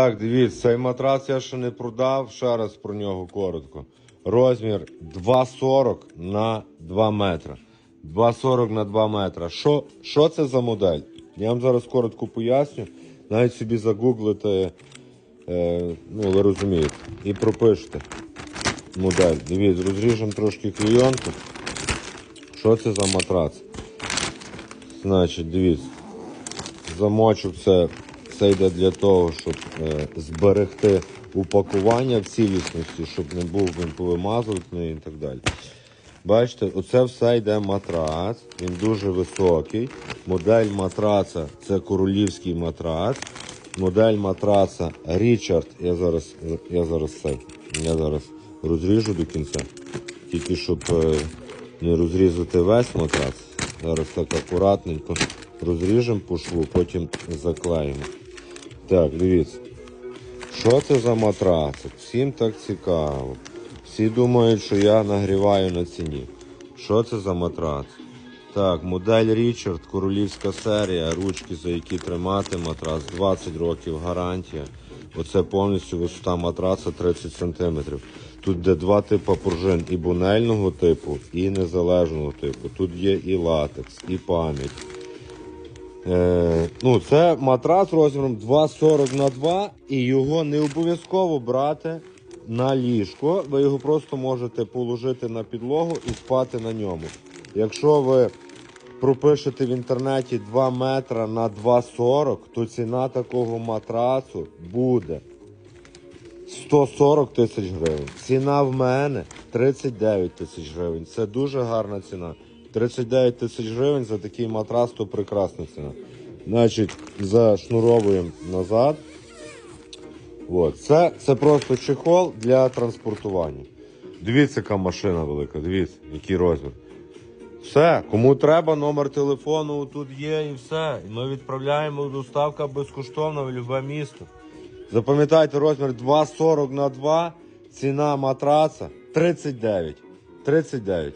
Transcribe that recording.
Так, дивіться, цей матрац я ще не продав, ще раз про нього коротко. Розмір 2,40 на 2 метра. 2,40 на 2 метра. Що, що це за модель? Я вам зараз коротко поясню. Навіть собі загуглите, е, ну ви розумієте, і пропишете модель. Дивіться, розріжемо трошки клейонку. Що це за матрац? Значить, дивіться, замочок це, це йде для того, щоб е, зберегти упакування в цілісності, щоб не був він повимазуваний і так далі. Бачите, оце все йде матрац, він дуже високий. Модель матраца це королівський матрац. Модель матраца Річард. Я зараз, я зараз це, я зараз розріжу до кінця. Тільки щоб е, не розрізати весь матрац. Зараз так акуратненько розріжемо по шву, потім заклеїмо. Так, дивіться. Що це за матрацик? Всім так цікаво. Всі думають, що я нагріваю на ціні. Що це за матрац? Так, модель Річард, королівська серія, ручки, за які тримати матрац, 20 років гарантія. Оце повністю висота матраца 30 см. Тут де два типи пружин і бунельного типу, і незалежного типу. Тут є і латекс, і пам'ять. Е, ну, це матрац розміром 2,40 на 2 і його не обов'язково брати на ліжко. Ви його просто можете положити на підлогу і спати на ньому. Якщо ви пропишете в інтернеті 2 метра на 2,40, то ціна такого матрацу буде 140 тисяч гривень. Ціна в мене 39 тисяч гривень. Це дуже гарна ціна. 39 тисяч гривень за такий матрас, то прекрасна ціна. Значить, зашнуровуємо назад. От. Це, це просто чехол для транспортування. Дивіться, яка машина велика, дивіться, який розмір. Все, кому треба, номер телефону тут є і все. І ми відправляємо доставка безкоштовна в любе місто. Запам'ятайте розмір 2,40 на 2, ціна матраца 39. 39.